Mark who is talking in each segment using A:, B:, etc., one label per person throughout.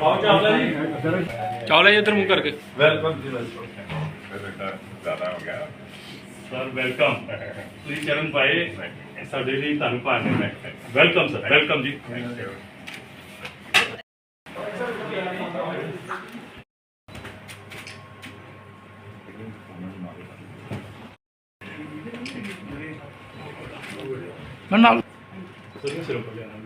A: ਆਓ ਚਾਵਲਾ ਜੀ
B: ਚਾਵਲਾ ਜੀ ਇੱਧਰ ਮੂੰਹ ਕਰਕੇ
A: ਵੈਲਕਮ ਜੀ ਵੈਲਕਮ
C: ਬੇਟਾ ਜ਼ਿਆਦਾ ਹੋ ਗਿਆ
A: ਸਰ ਵੈਲਕਮ ਤੁਸੀਂ ਚਰਨ ਪਾਏ ਸਾਡੇ ਲਈ ਤੁਹਾਨੂੰ ਭਾਣੇ ਵੈਲਕਮ ਸਰ ਵੈਲਕਮ ਜੀ
C: ਥੈਂਕ ਯੂ
B: ਮੈਂ ਨਾਲ
A: ਸਰ ਸਿਰੋਂ ਪਰ ਜਾਣਾ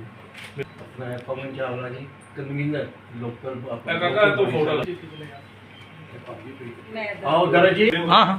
A: ਜੀ
D: ਮੈਂ ਪਵਨ ਚਾਵਲਾ ਜੀ ਕਨਵੀਨਰ ਲੋਕਲ
A: ਮੈਂ ਕਾਕਾ ਤੋਂ ਫੋਟੋ
D: ਆਓ ਦਰਜ ਜੀ।
B: ਹਾਂ ਹਾਂ।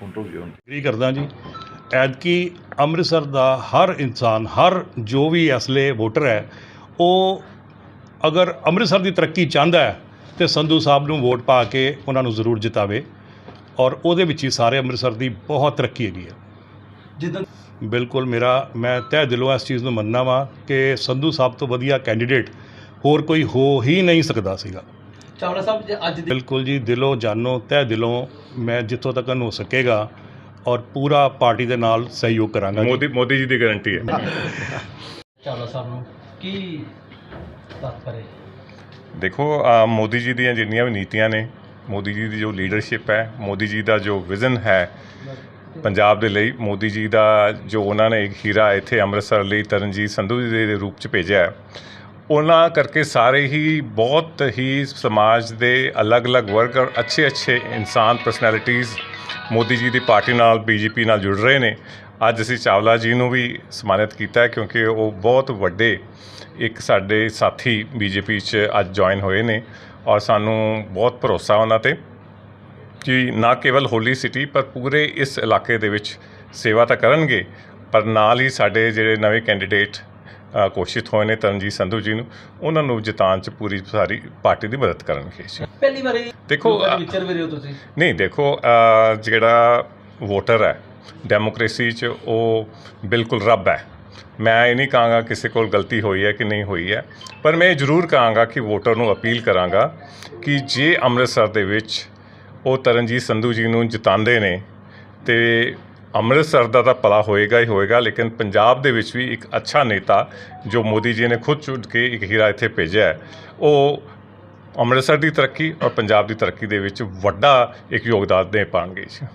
C: ਕਰ
D: ਲਈ ਕਲਿੱਕ
E: ਐਗਰੀ ਕਰਦਾ ਜੀ। ਐਤਕੀ ਅੰਮ੍ਰਿਤਸਰ ਦਾ ਹਰ ਇਨਸਾਨ ਹਰ ਜੋ ਵੀ ਅਸਲੇ ਵੋਟਰ ਹੈ ਉਹ ਅਗਰ ਅੰਮ੍ਰਿਤਸਰ ਦੀ ਤਰੱਕੀ ਚਾਹੁੰਦਾ ਹੈ ਤੇ ਸੰਧੂ ਸਾਹਿਬ ਨੂੰ ਵੋਟ ਪਾ ਕੇ ਉਹਨਾਂ ਨੂੰ ਜ਼ਰੂਰ ਜਿਤਾਵੇ। ਔਰ ਉਹਦੇ ਵਿੱਚ ਹੀ ਸਾਰੇ ਅੰਮ੍ਰਿਤਸਰ ਦੀ ਬਹੁਤ ਤਰੱਕੀ ਹੈਗੀ ਹੈ।
D: ਜਿੱਦਾਂ
E: ਬਿਲਕੁਲ ਮੇਰਾ ਮੈਂ ਤਹਿ ਦਿਲੋਂ ਇਸ ਚੀਜ਼ ਨੂੰ ਮੰਨਣਾ ਵਾਂ ਕਿ ਸੰਧੂ ਸਾਹਿਬ ਤੋਂ ਵਧੀਆ ਕੈਂਡੀਡੇਟ ਹੋਰ ਕੋਈ ਹੋ ਹੀ ਨਹੀਂ ਸਕਦਾ ਸੀਗਾ।
D: ਚਾਵਲਾ ਸਾਹਿਬ ਜੇ ਅੱਜ ਦੀ
E: ਬਿਲਕੁਲ ਜੀ ਦਿਲੋਂ ਜਾਨੋਂ ਤਹਿ ਦਿਲੋਂ ਮੈਂ ਜਿੱਥੋਂ ਤੱਕ ਹੋ ਸਕੇਗਾ ਔਰ ਪੂਰਾ ਪਾਰਟੀ ਦੇ ਨਾਲ ਸਹਿਯੋਗ ਕਰਾਂਗਾ।
C: ਮੋਦੀ ਮੋਦੀ ਜੀ ਦੀ ਗਾਰੰਟੀ ਹੈ
D: ਚਾਵਲਾ ਸਾਹਿਬ ਨੂੰ ਕੀ ਬਾਤ ਕਰੇ
C: ਦੇਖੋ ਅ, ਮੋਦੀ ਜੀ ਦੀਆਂ ਜਿੰਨੀਆਂ ਵੀ ਨੀਤੀਆਂ ਨੇ ਮੋਦੀ ਜੀ ਦੀ ਜੋ ਲੀਡਰਸ਼ਿਪ ਹੈ ਮੋਦੀ ਜੀ ਦਾ ਜੋ ਵਿਜ਼ਨ ਹੈ ਪੰਜਾਬ ਦੇ ਲਈ ਮੋਦੀ ਜੀ ਦਾ ਜੋ ਉਹਨਾਂ ਨੇ ਇੱਕ ਹੀਰਾ ਇੱਥੇ ਅੰਮ੍ਰਿਤਸਰ ਲਈ ਤਰਨਜੀਤ ਸੰਧੂ ਜੀ ਦੇ ਰੂਪ ਚ ਭੇਜਿਆ ਹੈ ਉਹਨਾਂ ਕਰਕੇ ਸਾਰੇ ਹੀ ਬਹੁਤ ਹੀ ਸਮਾਜ ਦੇ ਅਲੱਗ-ਅਲੱਗ ਵਰਗ ਔਰ ਅੱਛੇ-ਅੱਛੇ ਇਨਸਾਨ ਪਰਸਨੈਲਿਟੀਜ਼ ਮੋਦੀ ਜੀ ਦੀ ਪਾਰਟੀ ਨਾਲ, ਬੀਜੇਪੀ ਨਾਲ ਜੁੜ ਰਹੇ ਨੇ। ਅੱਜ ਅਸੀਂ ਚਾਵਲਾ ਜੀ ਨੂੰ ਵੀ ਸਨਮਾਨਿਤ ਕੀਤਾ ਹੈ ਕਿਉਂਕਿ ਉਹ ਬਹੁਤ ਵੱਡੇ ਇੱਕ ਸਾਡੇ ਸਾਥੀ ਬੀਜੇਪੀ 'ਚ ਅੱਜ ਜੁਆਇਨ ਹੋਏ ਨੇ ਔਰ ਸਾਨੂੰ ਬਹੁਤ ਭਰੋਸਾ ਉਹਨਾਂ ਤੇ ਕਿ ਨਾ ਕੇਵਲ ਹੋਲੀ ਸਿਟੀ ਪਰ ਪੂਰੇ ਇਸ ਇਲਾਕੇ ਦੇ ਵਿੱਚ ਸੇਵਾ ਤਾਂ ਕਰਨਗੇ, ਪਰ ਨਾਲ ਹੀ ਸਾਡੇ ਜਿਹੜੇ ਨਵੇਂ ਕੈਂਡੀਡੇਟ ਘੋਸ਼ਿਤ ਹੋਏ ਨੇ ਤਰਨਜੀਤ ਸੰਧੂ ਜੀ ਨੂੰ ਉਹਨਾਂ ਨੂੰ ਜਿਤਾਉਣ 'ਚ ਪੂਰੀ ਸਾਰੀ ਪਾਰਟੀ ਦੀ ਮਦਦ ਕਰਨਗੇ ਜੀ।
D: ਪਹਿਲੀ ਵਾਰੀ
C: ਦੇਖੋ,
D: ਵਿਚਰ ਵੀ ਰਹੇ ਹੋ ਤੁਸੀਂ?
C: ਨਹੀਂ ਦੇਖੋ ਜਿਹੜਾ ਵੋਟਰ ਹੈ ਡੈਮੋਕ੍ਰੇਸੀ 'ਚ ਉਹ ਬਿਲਕੁਲ ਰੱਬ ਹੈ। ਮੈਂ ਇਹ ਨਹੀਂ ਕਹਾਂਗਾ ਕਿਸੇ ਕੋਲ ਗਲਤੀ ਹੋਈ ਹੈ ਕਿ ਨਹੀਂ ਹੋਈ ਹੈ ਪਰ ਮੈਂ ਇਹ ਜ਼ਰੂਰ ਕਹਾਂਗਾ ਕਿ ਵੋਟਰ ਨੂੰ ਅਪੀਲ ਕਰਾਂਗਾ ਕਿ ਜੇ ਅੰਮ੍ਰਿਤਸਰ ਦੇ ਵਿੱਚ ਉਹ ਤਰਨਜੀਤ ਸੰਧੂ ਜੀ ਨੂੰ ਜਿਤਾਉਂਦੇ ਨੇ ਤੇ ਅੰਮ੍ਰਿਤਸਰ ਦਾ ਤਾਂ ਭਲਾ ਹੋਏਗਾ ਹੀ ਹੋਏਗਾ, ਲੇਕਿਨ ਪੰਜਾਬ ਦੇ ਵਿੱਚ ਵੀ ਇੱਕ ਅੱਛਾ ਨੇਤਾ ਜੋ ਮੋਦੀ ਜੀ ਨੇ ਖੁਦ ਚੁਣ ਕੇ ਇੱਕ ਹੀਰਾ ਇੱਥੇ ਭੇਜਿਆ ਉਹ ਅੰਮ੍ਰਿਤਸਰ ਦੀ ਤਰੱਕੀ ਔਰ ਪੰਜਾਬ ਦੀ ਤਰੱਕੀ ਦੇ ਵਿੱਚ ਵੱਡਾ ਇੱਕ ਯੋਗਦਾਨ ਦੇ ਪਾਣਗੇ ਜੀ।